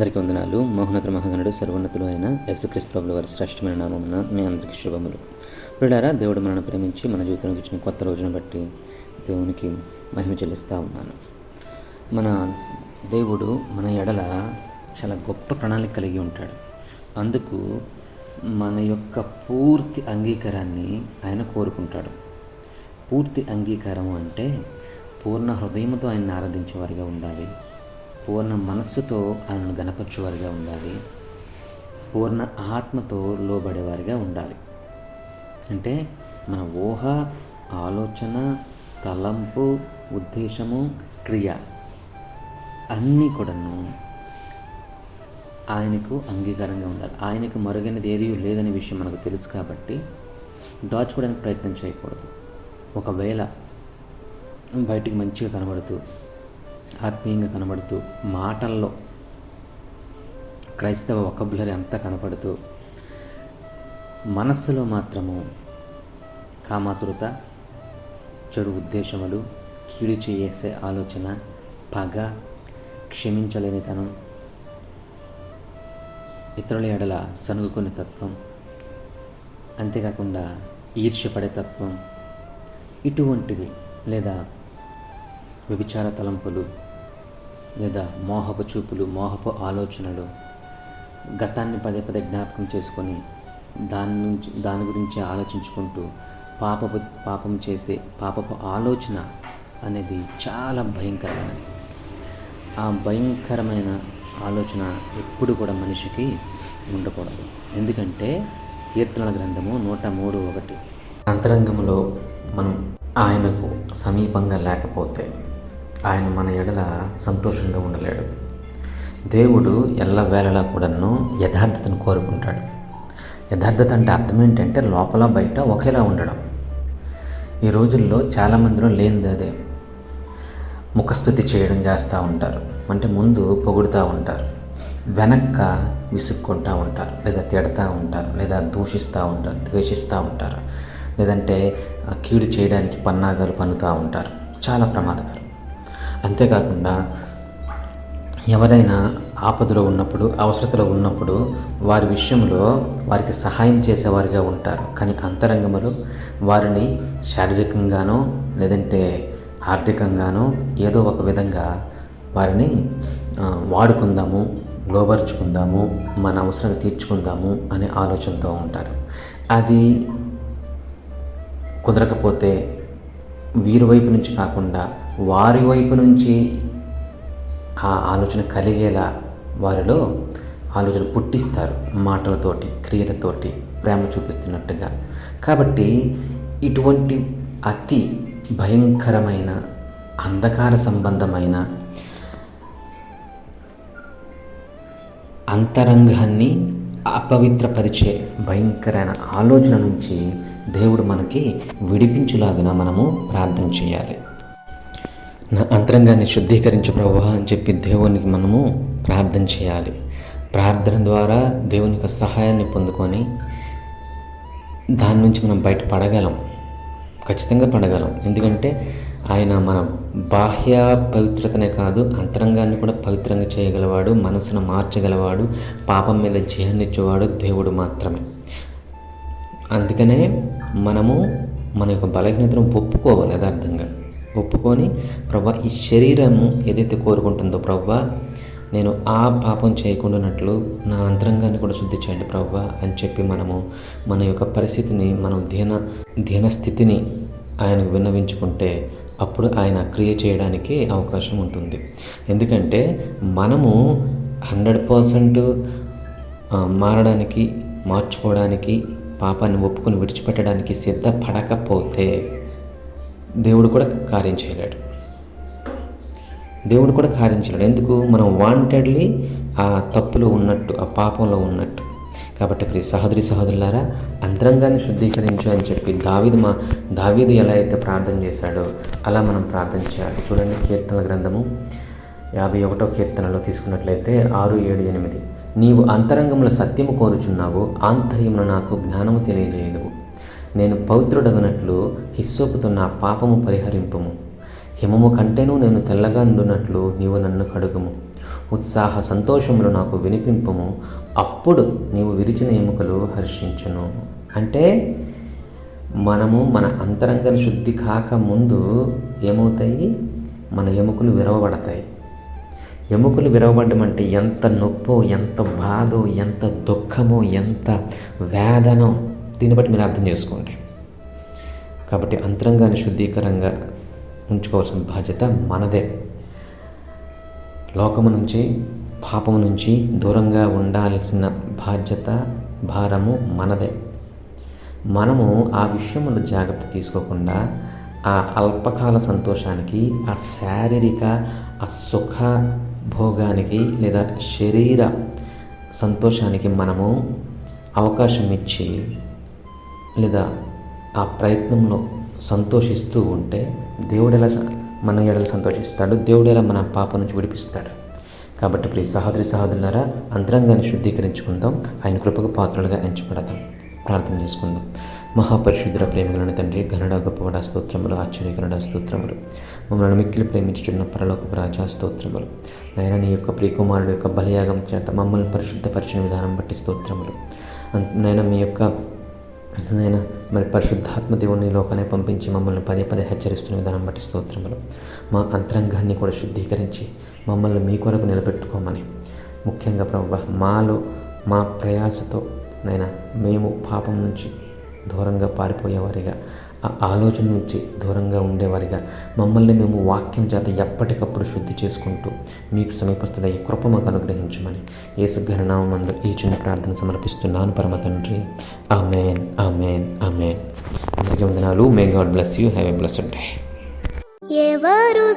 అందరికీ వందనాలు. మోహనతుల మహాగణుడు సర్వోన్నతులు అయిన యశుక్రీస్తుల వారి శ్రేష్టమైన నామమున మీ అందరికీ శుభములు. పిల్లారా దేవుడు మనను ప్రేమించి మన జీవితంలో ఇచ్చిన కొత్త రోజును బట్టి దేవునికి మహిమ చెల్లిస్తూ ఉన్నాను. మన దేవుడు మన ఎడల చాలా గొప్ప ప్రణాళిక కలిగి ఉంటాడు. అందుకు మన యొక్క పూర్తి అంగీకారాన్ని ఆయన కోరుకుంటాడు. పూర్తి అంగీకారము అంటే పూర్ణ హృదయముతో ఆయన్ని ఆరాధించేవారిగా ఉండాలి. పూర్ణ మనస్సుతో ఆయనను గనపరచేవారిగా ఉండాలి. పూర్ణ ఆత్మతో లోబడేవారిగా ఉండాలి. అంటే మన ఊహ ఆలోచన తలంపు ఉద్దేశము క్రియ అన్నీ కూడాను ఆయనకు అంగీకారంగా ఉండాలి. ఆయనకు మరుగైనది ఏది లేదనే విషయం మనకు తెలుసు కాబట్టి దాచుకోవడానికి ప్రయత్నం చేయకూడదు. ఒకవేళ బయటికి మంచిగా కనబడుతూ ఆత్మీయంగా కనబడుతూ మాటల్లో క్రైస్తవ వకబులరీ అంతా కనపడుతూ మనస్సులో మాత్రము కామాతురత చెడు ఉద్దేశములు కీడు చేసే ఆలోచన పగ క్షమించలేనితనం ఇతరుల ఎడల సనుగుకునే తత్వం అంతేకాకుండా ఈర్ష్యపడే తత్వం ఇటువంటివి లేదా వ్యభిచార తలంపులు లేదా మోహపు చూపులు మోహపు ఆలోచనలు గతాన్ని పదే పదే జ్ఞాపకం చేసుకొని దాని నుంచి దాని గురించి ఆలోచించుకుంటూ పాపపు పాపం చేసే పాపపు ఆలోచన అనేది చాలా భయంకరమైనది. ఆ భయంకరమైన ఆలోచన ఎప్పుడు కూడా మనిషికి ఉండకూడదు. ఎందుకంటే కీర్తనల గ్రంథము నూట మూడు ఒకటి. అంతరంగంలో మనం ఆయనకు సమీపంగా లేకపోతే ఆయన మన ఎడల సంతోషంగా ఉండలేడు. దేవుడు ఎల్లవేళలా కూడాను యథార్థతను కోరుకుంటాడు. యథార్థత అంటే అర్థం ఏంటంటే లోపల బయట ఒకేలా ఉండడం. ఈ రోజుల్లో చాలామందిలో లేనిది అదే. ముఖస్థుతి చేయడం చేస్తూ ఉంటారు. అంటే ముందు పొగుడుతూ ఉంటారు. వెనక్క విసుక్కుంటూ ఉంటారు. లేదా తిడతా ఉంటారు. లేదా దూషిస్తూ ఉంటారు. ద్వేషిస్తూ ఉంటారు. లేదంటే కీడు చేయడానికి పన్నాగాలు పన్నుతూ ఉంటారు. చాలా ప్రమాదకరం. అంతేకాకుండా ఎవరైనా ఆపదలో ఉన్నప్పుడు అవసరతలో ఉన్నప్పుడు వారి విషయంలో వారికి సహాయం చేసేవారిగా ఉంటారు. కానీ అంతరంగములు వారిని శారీరకంగానో లేదంటే ఆర్థికంగానో ఏదో ఒక విధంగా వారిని వాడుకుందాము లోబరుచుకుందాము మన అవసరాలు తీర్చుకుందాము అనే ఆలోచనతో ఉంటారు. అది కుదరకపోతే వీరి వైపు నుంచి కాకుండా వారి వైపు నుంచి ఆ ఆలోచన కలిగేలా వారిలో ఆలోచన పుట్టిస్తారు మాటలతోటి క్రియలతోటి ప్రేమ చూపిస్తున్నట్టుగా. కాబట్టి ఇటువంటి అతి భయంకరమైన అంధకార సంబంధమైన అంతరంగాన్ని అపవిత్రపరిచే భయంకరమైన ఆలోచన నుంచి దేవుడు మనకి విడిపించులాగిన మనము ప్రార్థన చేయాలి. నా అంతరంగాన్ని శుద్ధీకరించు ప్రభు అని చెప్పి దేవునికి మనము ప్రార్థన చేయాలి. ప్రార్థన ద్వారా దేవుని యొక్క సహాయాన్ని పొందుకొని దాని నుంచి మనం బయట పడగలం. ఖచ్చితంగా పడగలం. ఎందుకంటే ఆయన మన బాహ్య పవిత్రతనే కాదు అంతరంగాన్ని కూడా పవిత్రంగా చేయగలవాడు మనసును మార్చగలవాడు పాపం మీద జయాన్నిచ్చేవాడు దేవుడు మాత్రమే. అందుకనే మనము మన యొక్క బలహీనతను ఒప్పుకోవాలి యథార్థంగా. ఒప్పుకొని ప్రభా ఈ శరీరము ఏదైతే కోరుకుంటుందో ప్రభా నేను ఆ పాపం చేయకుండానట్లు నా అంతరంగాన్ని కూడా శుద్ధి చేయండి ప్రభా అని చెప్పి మనము మన యొక్క పరిస్థితిని మనం ధ్యాన ధ్యాన స్థితిని ఆయనకు విన్నవించుకుంటే అప్పుడు ఆయన క్రియ చేయడానికి అవకాశం ఉంటుంది. ఎందుకంటే మనము హండ్రెడ్ పర్సెంట్ మారడానికి మార్చుకోవడానికి పాపాన్ని ఒప్పుకొని విడిచిపెట్టడానికి సిద్ధపడకపోతే దేవుడు కూడా కార్యం చేయలేడు. దేవుడు కూడా కార్యం చేయలేడు. ఎందుకు? మనం వాంటెడ్లీ ఆ తప్పులో ఉన్నట్టు ఆ పాపంలో ఉన్నట్టు. కాబట్టి ప్రియ సహోదరి సహోదరులారా అంతరంగాన్ని శుద్ధీకరించు అని చెప్పి దావీదు మా దావీదు ఎలా అయితే ప్రార్థన చేశాడో అలా మనం ప్రార్థన చేయాలి. చూడండి కీర్తన గ్రంథము యాభై ఒకటో కీర్తనలో తీసుకున్నట్లయితే ఆరు ఏడు ఎనిమిది. నీవు అంతరంగంలో సత్యము కోరుచున్నావు ఆంతర్యమున నాకు జ్ఞానము తెలియలేదు నేను పవిత్రుడగనట్లు హిస్సోపుతో నా పాపము పరిహరింపము. హిమము కంటేనూ నేను తెల్లగా నుండునట్లు నీవు నన్ను కడుగుము. ఉత్సాహ సంతోషములు నాకు వినిపింపము. అప్పుడు నీవు విరిచిన ఎముకలు హర్షించును. అంటే మనము మన అంతరంగ శుద్ధి కాక ముందు ఏమవుతాయి? మన ఎముకలు విరవబడతాయి. ఎముకలు విరవబడడం అంటే ఎంత నొప్పో ఎంత బాధో ఎంత దుఃఖమో ఎంత వేదనో దీన్ని బట్టి మీరు అర్థం చేసుకోండి. కాబట్టి అంతరంగాన్ని శుద్ధీకరంగా ఉంచుకోవాల్సిన బాధ్యత మనదే. లోకము నుంచి పాపము నుంచి దూరంగా ఉండాల్సిన బాధ్యత భారము మనదే. మనము ఆ విషయంలో జాగ్రత్త తీసుకోకుండా ఆ అల్పకాల సంతోషానికి ఆ శారీరక ఆ సుఖ భోగానికి లేదా శరీర సంతోషానికి మనము అవకాశం ఇచ్చి లేదా ఆ ప్రయత్నంలో సంతోషిస్తూ ఉంటే దేవుడు ఎలా మన ఎడలు సంతోషిస్తాడు? దేవుడు ఎలా మన పాప నుంచి విడిపిస్తాడు? కాబట్టి ప్రియ సహోదరి సహోదరులారా అంతరంగాన్ని శుద్ధీకరించుకుందాం. ఆయన కృపకు పాత్రలుగా ఎంచబడదాం ప్రార్థన చేసుకుందాం. మహాపరిశుద్ధ ప్రేమలను తండ్రి గనడ గొప్పవడ స్తోత్రములు ఆశ్చర్యకరణ స్తోత్రములు. మమ్మల్ని మిక్కిలు ప్రేమించుచున్న పరలోక రాజా స్తోత్రములు. నాయన నీ యొక్క ప్రియకుమారుడు యొక్క బలియాగం చేత మమ్మల్ని పరిశుద్ధపరిచిన విధానం బట్టి స్తోత్రములు. అన్- నాయన మీ యొక్క నాయన మరి పరిశుద్ధాత్మ దేవుని లోకాన్ని పంపించి మమ్మల్ని పదే పదే హెచ్చరిస్తున్న విధానం బట్టి స్తోత్రములు. మా అంతరంగాన్ని కూడా శుద్ధీకరించి మమ్మల్ని మీ కొరకు నిలబెట్టుకోమని. ముఖ్యంగా ప్రభు మాలో మా ప్రయాసతో నైనా మేము పాపం నుంచి దూరంగా పారిపోయేవారిగా ఆ ఆలోచన నుంచి దూరంగా ఉండేవారిగా. మమ్మల్ని మేము వాక్యం చేత ఎప్పటికప్పుడు శుద్ధి చేసుకుంటూ మీకు సమీపస్తున్న ఈ కృప మాకు అనుగ్రహించమని యేసు ఈ చిన్న ప్రార్థన సమర్పిస్తున్నాను. పరమ తండ్రి ఆమెన్ ఆమెన్ ఆమెన్. అందరికీ వందనాలు. May God bless you have a blessed day ఎవరు